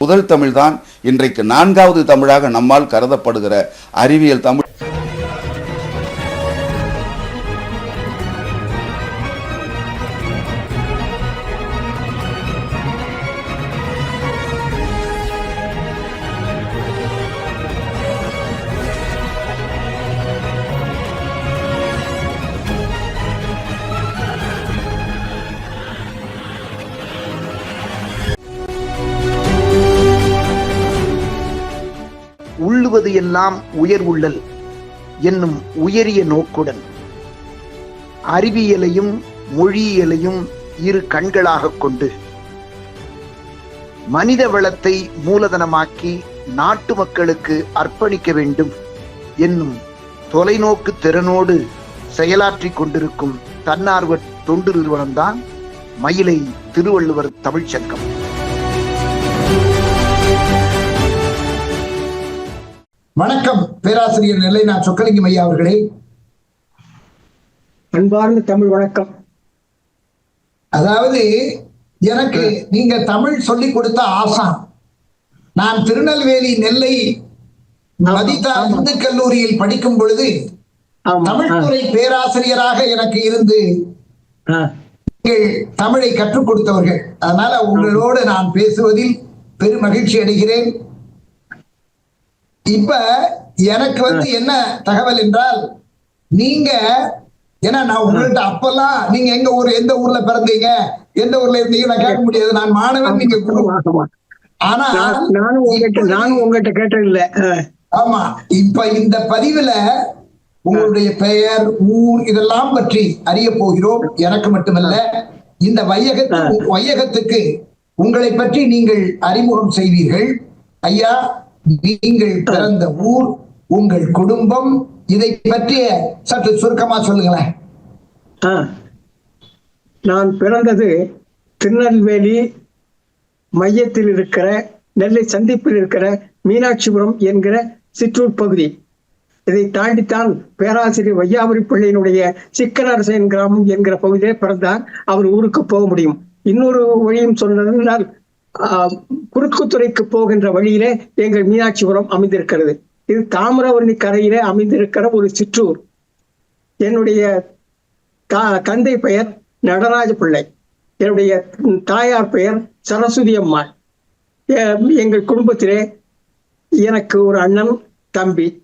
முதல் தமிழ்தான் இன்றைக்கு நான்காவது தமிழாக நம்மால் கருதப்படுகிற அறிவியல் தமிழ். உள்ளுவது எல்லாம் உயர்வுள்ளல் என்னும் உயரிய நோக்குடன் அறிவியலையும் மொழியியலையும் இரு கண்களாக கொண்டு மனித வளத்தை மூலதனமாக்கி நாட்டு மக்களுக்கு அர்ப்பணிக்க வேண்டும் என்னும் தொலைநோக்கு திறனோடு செயலாற்றிக் கொண்டிருக்கும் தன்னார்வ தொண்டு நிறுவனம்தான் மயிலை திருவள்ளுவர் தமிழ்ச்சங்கம். வணக்கம் பேராசிரியர் நெல்லைநா சொக்கலிங்கம் ஐயா அவர்களே. அன்பார்ந்த தமிழ் வணக்கம். அதாவது எனக்கு நீங்க தமிழ் சொல்லி கொடுத்த ஆசான். நான் திருநெல்வேலி நெல்லை மதிதா. இந்து கல்லூரியில் படிக்கும் பொழுது ஆமா. தமிழ் துறை பேராசிரியராக எனக்கு இருந்து நீங்கள் தமிழை கற்றுக் கொடுத்தவர்கள். அதனால உங்களோடு நான் பேசுவதில் பெரும் மகிழ்ச்சி அடைகிறேன். இப்ப எனக்கு வந்து என்ன தகவல் என்றால் நீங்க ஏன்னா நான் உங்கள்ட்ட அப்பெல்லாம் நீங்க எங்க ஊர் எந்த ஊர்ல பிறந்தீங்க எந்த ஊர்ல இருந்தீங்க நான் கேட்க முடியாது. நான் மாணவன் நீங்க. ஆனா நான்- நானும் உங்ககிட்ட நானும் உங்ககிட்ட கேட்டது இல்ல ஆமா இப்ப இந்த பதிவுல உங்களுடைய பெயர் ஊர் இதெல்லாம் பற்றி அறிய போகிறோம். எனக்கு மட்டுமல்ல இந்த வையகத்து வையகத்துக்கு உங்களை பற்றி நீங்கள் அறிமுகம் செய்வீர்கள். ஐயா நீங்கள் பிறந்த ஊர் உங்கள் குடும்பம் இதை பற்றிய சற்று சுருக்கமா சொல்லுங்களேன். நான் பிறந்தது திருநெல்வேலி மையத்தில் இருக்கிற நெல்லை சந்திப்பில் இருக்கிற மீனாட்சிபுரம் என்கிற சிற்றூர் பகுதி. இதை தாண்டித்தான் பேராசிரியர் வையாபுரி பிள்ளையினுடைய சிக்கனரசன் கிராமம் என்கிற பகுதியிலே பிறந்தார். அவர் ஊருக்கு போக முடியும். இன்னொரு வழியும் சொன்னதென்றால் குறுக்குத்துறைக்கு போகின்ற வழியிலே எங்கள் மீனாட்சிபுரம் அமைந்திருக்கிறது. இது தாமிரவர்ணி கரையிலே அமைந்திருக்கிற ஒரு சிற்றூர். என்னுடைய தந்தை பெயர் நடராஜ பிள்ளை. என்னுடைய தாயார் பெயர் சரஸ்வதி அம்மாள். எ- எங்கள் குடும்பத்திலே எனக்கு ஒரு அண்ணன் தம்பி.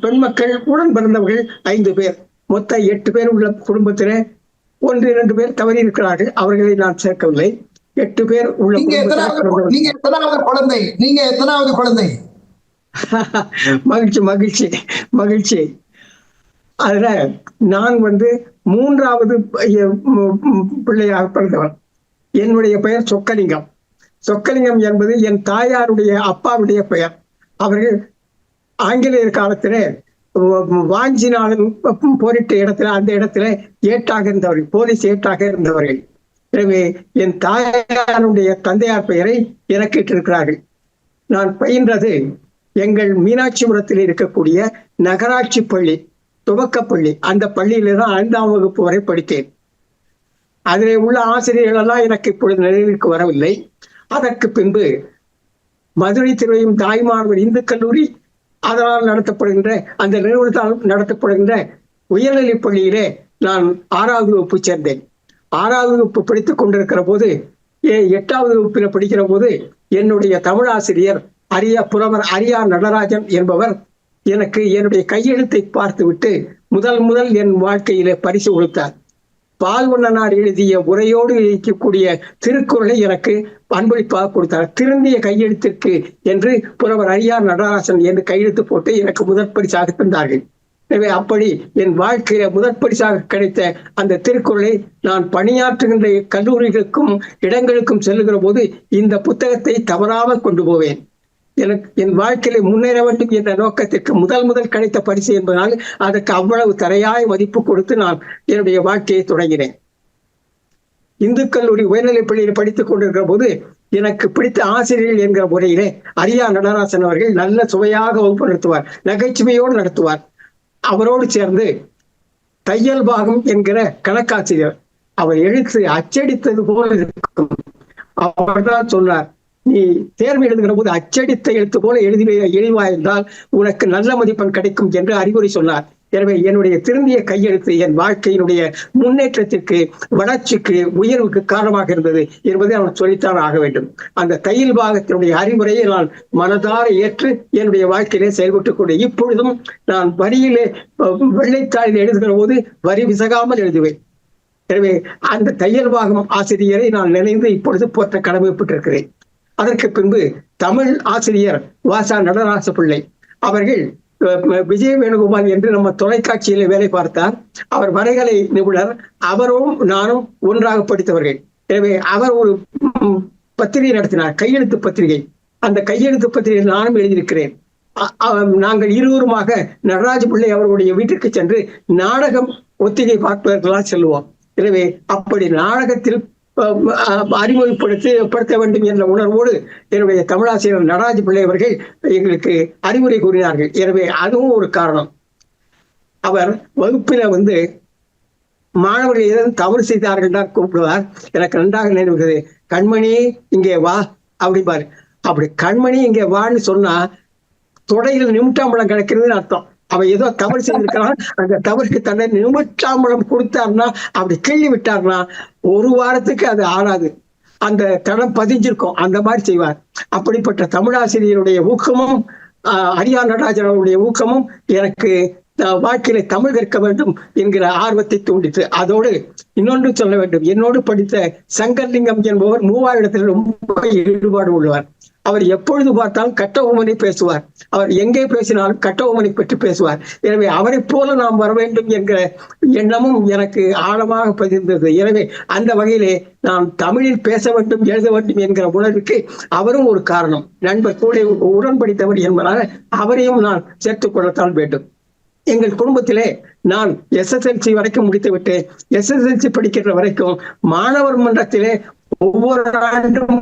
பெண் மக்கள் உடன் பிறந்தவர்கள் ஐந்து பேர். மொத்த எட்டு பேர் உள்ள குடும்பத்திலே ஒன்று இரண்டு பேர் தவறி இருக்கிறார்கள் அவர்களை நான் சேர்க்கவில்லை. எட்டு பேர் உள்ள நீங்க எத்தனாவது பிறந்தவர்கள். நீங்க எத்தனாவது குழந்தை? நீங்க எத்தனாவது குழந்தை? மகிழ்ச்சி மகிழ்ச்சி மகிழ்ச்சி. அதுல நான் வந்து மூன்றாவது பிள்ளையாக பிறந்தவன். என்னுடைய பெயர் சொக்கலிங்கம். சொக்கலிங்கம் என்பது என் தாயாருடைய அப்பாவுடைய பெயர். அவர்கள் ஆங்கிலேயர் காலத்திலே வாஞ்சிநாதன் போரிட்ட இடத்துல அந்த இடத்துல ஏட்டாக இருந்தவர்கள் போலீஸ் ஏட்டாக இருந்தவர்கள். எனவே என் தாயாருடைய தந்தையார் பெயரை எனக்கு இட்டிருக்கிறார்கள் நான் பயின்றது எங்கள் மீனாட்சிபுரத்தில் இருக்கக்கூடிய நகராட்சி பள்ளி துவக்கப்பள்ளி அந்த பள்ளியில தான் ஐந்தாம் வகுப்பு வரை படித்தேன். அதிலே உள்ள ஆசிரியர்கள் எல்லாம் எனக்கு இப்பொழுது நினைவுக்கு வரவில்லை. அதற்கு பின்பு மதுரை திருவையும் தாய்மானவர் இந்து கல்லூரி அதனால் நடத்தப்படுகின்ற அந்த நிறுவனத்தால் நடத்தப்படுகின்ற உயர்நிலைப் பள்ளியிலே நான் ஆறாவது வகுப்பு சேர்ந்தேன். ஆறாவது வகுப்பு படித்துக் கொண்டிருக்கிற போது ஏ- எட்டாவது வகுப்பில் படிக்கிற போது என்னுடைய தமிழாசிரியர் அரியா புலவர் அரியா நடராஜன் என்பவர் எனக்கு என்னுடைய கையெழுத்தை பார்த்துவிட்டு முதல் முதல் என் வாழ்க்கையிலே பரிசு கொடுத்தார். பால்வண்ணனார் எழுதிய உரையோடு இருக்கக்கூடிய திருக்குறளை எனக்கு அன்பளிப்பாக கொடுத்தார். திருந்திய கையெழுத்திற்கு என்று புலவர் அரியார் நடராசன் என்று கையெழுத்து போட்டு எனக்கு முதற் பரிசாக தந்தார்கள். எனவே அப்படி என் வாழ்க்கையில முதற் பரிசாக கிடைத்த அந்த திருக்குறளை நான் பணியாற்றுகின்ற கல்லூரிகளுக்கும் இடங்களுக்கும் செல்லுகிற போது இந்த புத்தகத்தை தவறாமல் கொண்டு போவேன். எனக்கு என் வாழ்க்கையில முன்னேற வேண்டும் என்ற நோக்கத்திற்கு முதல் முதல் கிடைத்த பரிசு என்பதனால் அதற்கு அவ்வளவு தரையாய மதிப்பு கொடுத்து நான் என்னுடைய வாழ்க்கையை தொடங்கினேன். இந்து கல்லூரி உயர்நிலைப் பள்ளியில் படித்துக் கொண்டிருக்கிற போது எனக்கு பிடித்த ஆசிரியர்கள் என்கிற முறையிலே அரியா நடராசன் அவர்கள் நல்ல சுவையாக வகுப்பு நடத்துவார் நகைச்சுவையோடு நடத்துவார். அவரோடு சேர்ந்து தையல் பாகம் என்கிற கணக்காசிரியர் அவர் எழுத்து அச்சடித்தது போல இருக்கும். அவர்தான் சொன்னார் நீ தேர்வு எழுதுகிற போது அச்சடித்த எழுத்து போல எழுதி எழுதிவாயிருந்தால் உனக்கு நல்ல மதிப்பெண் கிடைக்கும் என்று அறிவுரை சொன்னார். எனவே என்னுடைய திரும்பிய கையெழுத்து என் வாழ்க்கையினுடைய முன்னேற்றத்திற்கு வளர்ச்சிக்கு உயர்வுக்கு காரணமாக இருந்தது என்பதை அவன் சொல்லித்தான் ஆக வேண்டும். அந்த தையல் பாகத்தினுடைய அறிமுறையை நான் மனதார ஏற்று என்னுடைய வாழ்க்கையிலே செயல்பட்டுக் கொண்டு இப்பொழுதும் நான் வரியிலே வெள்ளைத்தாளில் எழுதுகிற போது வரி விசகாமல் எழுதுவேன். எனவே அந்த தையல் பாகம் ஆசிரியரை நான் நினைந்து இப்பொழுது போற்ற கடமைப்பட்டிருக்கிறேன் அதற்கு பின்பு தமிழ் ஆசிரியர் வாசா நடராச பிள்ளை அவர்கள் விஜய வேணுகோபால் என்று நம்ம தொலைக்காட்சியில வேலை பார்த்தார். அவர் வரைகலை நிபுணர். அவரும் நானும் ஒன்றாக படித்தவர்கள். எனவே அவர் ஒரு பத்திரிகை நடத்தினார். கையெழுத்து பத்திரிகை. அந்த கையெழுத்து பத்திரிகை நானும் எழுதியிருக்கிறேன். அ- நாங்கள் இருவருமாக நடராஜ பிள்ளை அவர்களுடைய வீட்டிற்கு சென்று நாடகம் ஒத்திகை பார்ப்பதற்கெல்லாம் செல்வோம் எனவே அப்படி நாடகத்தில் அறிமுகப்படுத்தி படுத்த வேண்டும் என்ற உணர்வோடு என்னுடைய தமிழாசிரியர் நடராஜ பிள்ளை அவர்கள் எங்களுக்கு அறிவுரை கூறினார்கள். எனவே அதுவும் ஒரு காரணம். அவர் வகுப்பில வந்து மாணவர்கள் ஏதாவது தவறு செய்தார்கள் தான் கூப்பிடுவார். எனக்கு நன்றாக நினைவுகிறது கண்மணி இங்கே வா அப்படிம்பாரு. அப்படி கண்மணி இங்கே வான்னு சொன்னா தொடையில் நிமிட்டாம்பழம் கிடைக்கிறதுன்னு அர்த்தம். அவன் ஏதோ தவறு செய்திருக்கிறான் அந்த தவறுக்கு தன்னை நிமிச்சாம்பளம் கொடுத்தாருன்னா அப்படி கிள்ளி விட்டார்னா ஒரு வாரத்துக்கு அது ஆறாது. அந்த தடம் பதிஞ்சிருக்கும். அந்த மாதிரி செய்வார். அப்படிப்பட்ட தமிழாசிரியருடைய ஊக்கமும் ஆஹ், அரியா நடராஜன் அவருடைய ஊக்கமும் எனக்கு வாழ்க்கையில தமிழ் கற்க வேண்டும் என்கிற ஆர்வத்தை தூண்டித்து அதோடு இன்னொன்று சொல்ல வேண்டும். என்னோடு படித்த சங்கர்லிங்கம் என்பவர் மூவாயிரத்தில் ரொம்ப ஈடுபாடு உள்ளவர். அவர் எப்பொழுது பார்த்தாலும் கட்ட உமனை பேசுவார். அவர் எங்கே பேசினாலும் கட்ட உமனை பற்றி பேசுவார். எனவே அவரை போல நாம் வர வேண்டும் என்கிற எண்ணமும் எனக்கு ஆழமாக பதிந்தது. எனவே அந்த வகையிலே நான் தமிழில் பேச வேண்டும் எழுத வேண்டும் என்கிற உணர்வுக்கு அவரும் ஒரு காரணம். நண்பர் கூட உடன்படித்தவர் என்பதால் அவரையும் நான் சேர்த்துக் கொள்ளத்தான் வேண்டும். எங்கள் குடும்பத்திலே நான் எஸ்எஸ்எல்சி வரைக்கும் முடித்து விட்டேன். எஸ்எஸ்எல்சி படிக்கிற வரைக்கும் மாணவர் மன்றத்திலே ஒவ்வொரு ஆண்டும்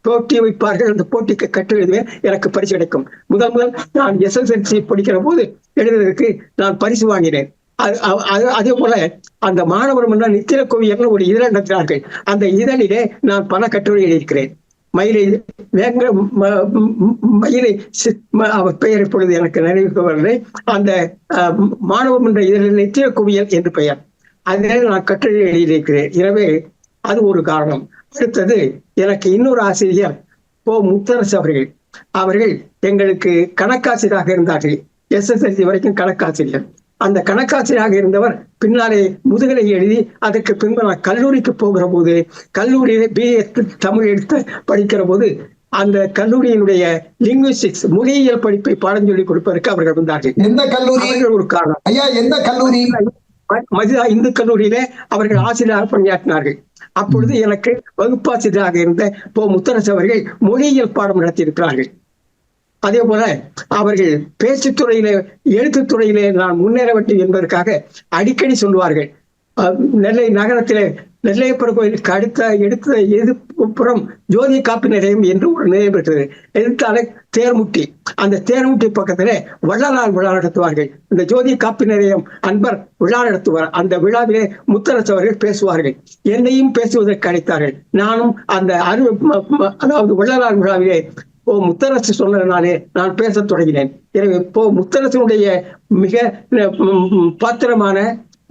போட்டி வைப்பார்கள் அந்த போட்டிக்கு கற்று எனக்கு பரிசு கிடைக்கும். முதல் முதல் நான் எஸ்எஸ்எல்சி படிக்கிற போது எழுதுவதற்கு நான் பரிசு வாங்கினேன். அது- அதே போல அந்த மாணவர் மன்றம் நித்திர கோவியர்னு ஒரு இதழ் நடத்தினார்கள். அந்த இதழிலே நான் பல கட்டுரை எழுதியிருக்கிறேன். மயிலை வேங்க ம- மயிலை சி- அவர் பெயர் இப்பொழுது எனக்கு நினைவுக்கு வரவில்லை. அந்த அஹ், மாணவ மன்ற இதழில் நித்திய குவியல் என்று பெயர். அதில் நான் கட்டுரை எழுதியிருக்கிறேன். எனவே அது ஒரு காரணம். அடுத்தது எனக்கு இன்னொரு ஆசிரியர் போ முத்தரசு அவர்கள். அவர்கள் எங்களுக்கு கணக்காசிரியராக இருந்தார்கள். எஸ்எஸ்எல்சி வரைக்கும் கணக்காசிரியர். அந்த கணக்காசிரியராக இருந்தவர் பின்னாலே முதுகலை எழுதி அதற்கு பின்பு நான் கல்லூரிக்கு போகிற போது கல்லூரியில பிஏ தமிழ் எடுத்து படிக்கிற போது அந்த கல்லூரியினுடைய லிங்குவிஸ்டிக்ஸ் மொழியியல் படிப்பை பாடம் சொல்லிக் கொடுப்பதற்கு அவர்கள் வந்தார்கள். எந்த கல்லூரி? ஒரு காரணம். ஐயா எந்த கல்லூரி? மதிதா இந்து கல்லூரியிலே அவர்கள் ஆசிரியராக பணியாற்றினார்கள். அப்பொழுது எனக்கு வகுப்பாசிரியராக இருந்த போ. முத்தரசு அவர்கள் மொழியியல் பாடம் நடத்தியிருக்கிறார்கள். அதே போல அவர்கள் பேச்சுத்துறையிலே எழுத்துத் துறையிலே நான் முன்னேற வேண்டும் என்பதற்காக அடிக்கடி சொல்லுவார்கள். அஹ், நெல்லை நகரத்திலே நெல்லையப்பர் கோயிலுக்கு அடுத்த எடுத்த எதிர்ப்புறம் ஜோதி காப்பி நிலையம் என்று ஒரு நிலையம் பெற்றது எதிர்த்தாலே தேர்முட்டி. அந்த தேர்முட்டி பக்கத்திலே வள்ளலார் விழா நடத்துவார்கள். இந்த ஜோதி காப்பி நிலையம் அன்பர் விழா நடத்துவார். அந்த விழாவிலே முத்தரசு அவர்கள் பேசுவார்கள். என்னையும் பேசுவதற்கு அழைத்தார்கள். நானும் அந்த அரு அதாவது வள்ளலார் விழாவிலே ஓ முத்தரசு சொன்னதுனாலே நான் பேசத் தொடங்கினேன். எனவே இப்போ முத்தரசனுடைய மிக பாத்திரமான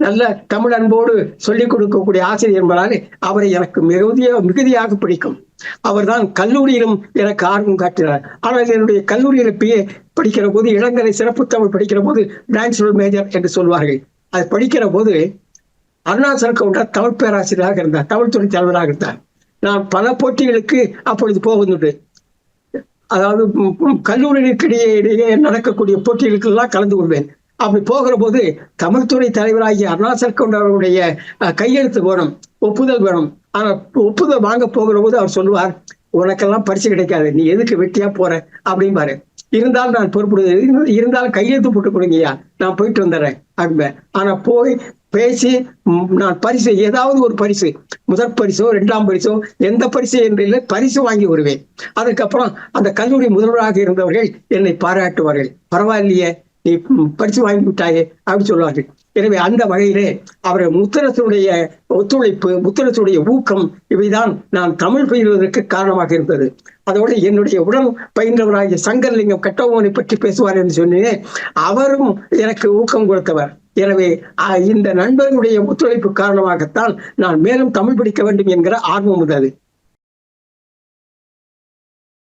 நல்ல தமிழ் அன்போடு சொல்லிக் கொடுக்கக்கூடிய ஆசிரியர் என்பதாலே அவரை எனக்கு மிகுதிய மிகுதியாக பிடிக்கும். அவர்தான் கல்லூரியிலும் எனக்கு ஆர்வம் காட்டினார். ஆனால் என்னுடைய கல்லூரியில் பிஏ படிக்கிற போது இளங்கலை சிறப்பு தமிழ் படிக்கிற போது டிரான்ஸ்ஃபர் மேஜர் என்று சொல்வார்கள். அது படிக்கிற போது அருணாச்சல் கவுண்டர் தமிழ் பேராசிரியராக இருந்தார் தமிழ் துறை தலைவராக இருந்தார். நான் பல போட்டிகளுக்கு அப்பொழுது போவதுண்டு. அதாவது கல்லூரிகளுக்கிடையே இடையே நடக்கக்கூடிய போட்டிகளுக்கெல்லாம் கலந்து கொள்வேன். அப்படி போகிற போது தமிழ்துறை தலைவராகிய அருணாச்சல் கொண்ட அவருடைய கையெழுத்து வேணும் ஒப்புதல் வேணும். ஆனால் ஒப்புதல் வாங்க போகிற போது அவர் சொல்லுவார் உனக்கெல்லாம் பரிசு கிடைக்காது நீ எதுக்கு வெட்டியா போற? அப்படிம்பாரு. இருந்தாலும் நான் பொறுப்படுது இருந்தாலும் கையெழுத்து போட்டு கொடுங்கய்யா நான் போயிட்டு வந்துடுறேன் அப்படிம்பேன் ஆனா போய் பேசி நான் பரிசு ஏதாவது ஒரு பரிசு முதற் பரிசோ இரண்டாம் பரிசோ எந்த பரிசு என்று இல்லை பரிசு வாங்கி வருவேன். அதுக்கப்புறம் அந்த கல்லூரி முதல்வராக இருந்தவர்கள் என்னை பாராட்டுவார்கள். பரவாயில்லையே நீ ம், பரிசு வாங்கி விட்டாயே அப்படின்னு சொல்லுவார்கள் எனவே அந்த வகையிலே அவர் முத்தரசுடைய ஒத்துழைப்பு முத்தரசுடைய ஊக்கம் இவைதான் நான் தமிழ் பயிலுவதற்கு காரணமாக இருந்தது. அதோடு என்னுடைய உடன் பயின்றவராகிய சங்கர்லிங்கம் கட்டபொம்மனை பற்றி பேசுவார் என்று சொன்னேன் அவரும் எனக்கு ஊக்கம் கொடுத்தவர். எனவே அஹ், இந்த நண்பர்களுடைய ஒத்துழைப்பு காரணமாகத்தான் நான் மேலும் தமிழ் படிக்க வேண்டும் என்கிற ஆர்வம் உள்ளது